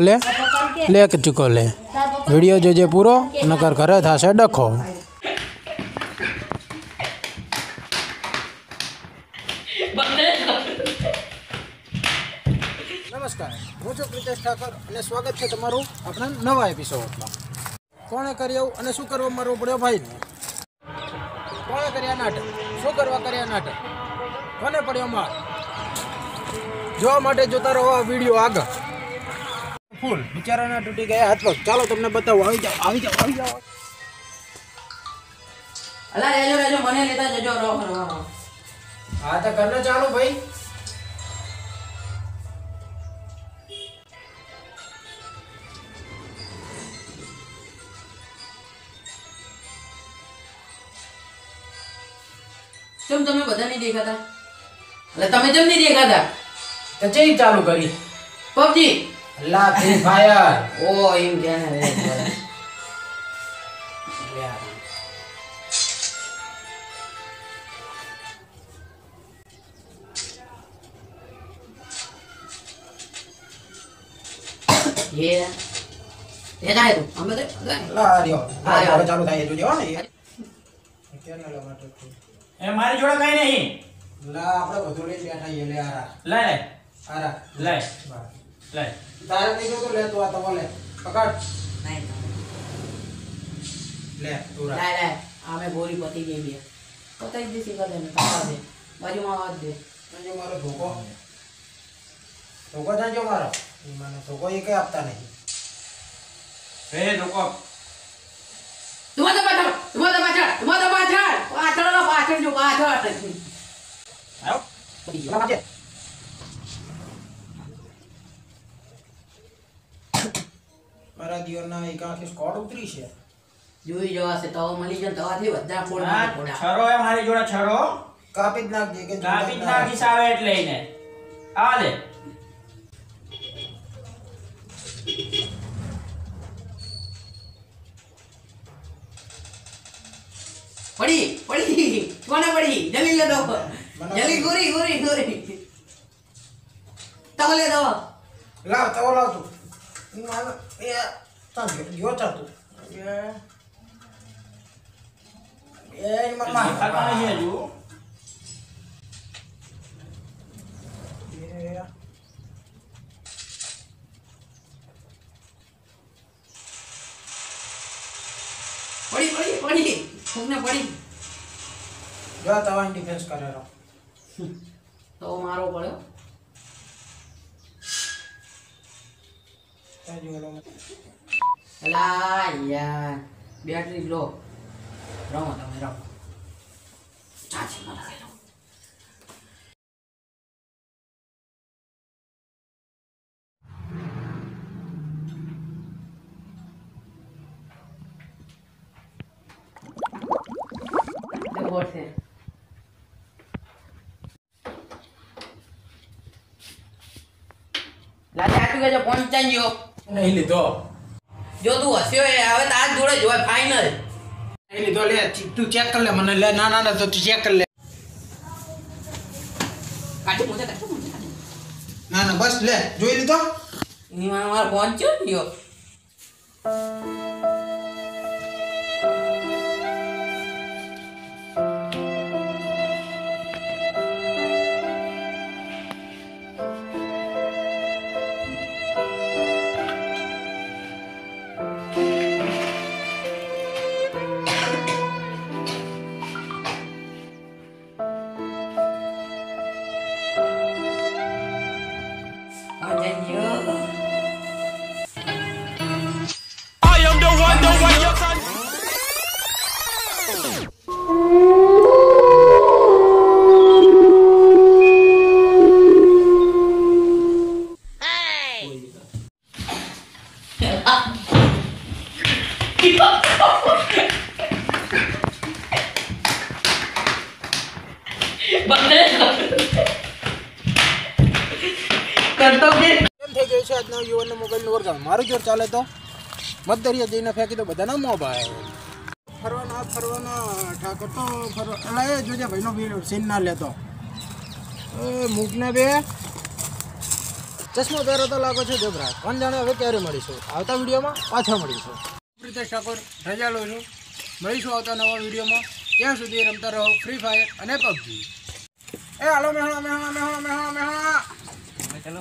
લે lake ચુકોલે video જોજે પૂરો, નકર ઘરે થશે ડખો. નમસ્કાર. હું છું ઠાકર અને સ્વાગત છે તમારું આપણા નવા એપિસોડમાં. કોણે કર્યું અને શું કરવા મારવું પડ્યો ભાઈને? કોણે કર્યા નાટક? શું કરવા કર્યા નાટક? કોને પડ્યો જોવા માટે જોતા રહો આ વીડિયો આગળ. ફૂલ. બિચારાના તૂટી ગયા હાથ પગ ચાલો તમને બતાવો. આવી જાઓ આવી જાઓ આવી જાઓ. અલા રેજો રેજો મને લેતા જજો રો હા તો કરને ચાલો ભાઈ. કેમ તમે બધા નહીં દેખાતા? એટલે તમે કેમ નહીં દેખાતા? તો ચાલુ કરી? પબજી. અલ્લા ફ્રી ફાયર. ઓ એમ કે ને ये ये જાય તું અમે તો અલ્લા રહ્યો. હવે હા. ચાલુ થાય એ જોજો હો ને લો એ મારી જોડે કઈ નહીં. લા આપણે બધું લઈને બેઠા લે આરા લે આરા લે. બસ. લે. તારે નહીં જોતું? લે તું આ તો લે પકડ. નહીં લે તું રાખ. લાય લાય આમે બોરી પતી ગઈ બે. પતાઈ દેસી કદે ને પતા દે. બાજુમાં આવા દે. જો મારો ધોકો. ધોકો મને ધોકો એ કઈ આપતા નહીં. એ લોકો તું તો પાછળ તું તો પાછળ તું તો પાછળ. પાછળ પાછળ જો પાછળ આવ લા માજે મારા દિયોરના એક આંખે સ્કોડ ઉતરી છે. જોઈ જવાશે તવા મળી જાય તવાથી બધા ફોડ છરો એ મારી જોડે છરો. કાપી જ નાખજે કે કાપી જ નાખીશ આવે એટલે એને. આ લે પડી પડી. કોને પડી? જલી લે દો જલી ગોરી ગોરી ગોરી તવ લે દો લાવ તવ લાવ તું. ઈ માનો એ તા ગયો ગયો તા તું. એ. એ ઈ માર દેખાતા નહીં હજુ એ. પડી પડી પડી. ફૂગને પડી. જો તવાની ડિફેન્સ કરે રહો તો મારો પડ્યો. ત્યાં જો લો એલા યાર બેટરી લો રમો તમે રમો ચાચી માં લગાઈ લો દેખો છે લાગે આટલું કે જો પહોંચાઈ ગયો નહીં લીધો. જો તું હસ્યો એ હવે તાર જોડે જોય ફાઈનલ નહીં લીધો લે તું ચેક કર લે મને લે ના ના ના તો તું ચેક કર લે. કાઢી મોજે કાઢી મોજે ના ના બસ લે જોઈ લીધો? મારે પહોંચ્યો ને યો કરતો કે? કેમ થઈ ગયું છે આજના યુવાનનો મોબાઈલનો વર્ગાવ મારું જોર ચાલે તો? મતદરિયા જઈને ફેંકી દો બધાના મોં ભાઈ ફરવાના ફરવાના ઠાકર તો ફરવા જોજે ભાઈનો સીન ના લેતો એ મૂકને બે. ચશ્મો પહેરો તો લાગો છે જબરા. કોણ જાણે હવે ક્યારે મળીશું? આવતા વિડીયોમાં પાછા મળીશું. પ્રિતેશ ઠાકોર રજા લઉં છું મળીશું આવતા નવા વિડીયોમાં. ત્યાં સુધી રમતા રહો ફ્રી ફાયર અને PUBG Eh, alo, halo, mehona, mehona, mehona, mehona, mehona. Halo,